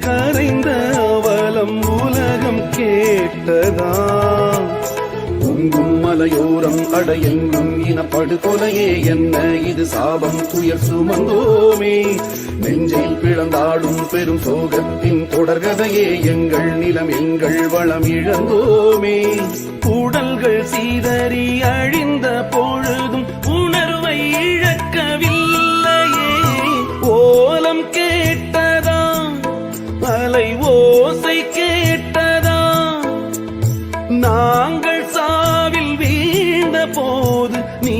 கரைந்த அவலம் உலகம் கேட்டதாம். உங்கும் மலையோரம் அடையெங்கும் இனப்படுகொலையே என்ன? இது சாபம் துயர் சுமந்தோமே. நெஞ்சில் பிளந்தாடும் பெரும் சோகத்தின் தொடர்கதையே எங்கள் நிலம் எங்கள் வளம் இழந்தோமே. உடல்கள் சீதறி அழிந்த போல் அலை ஓசை கேட்டதா? நாங்கள் சாவில் வீழ்ந்த போது நீ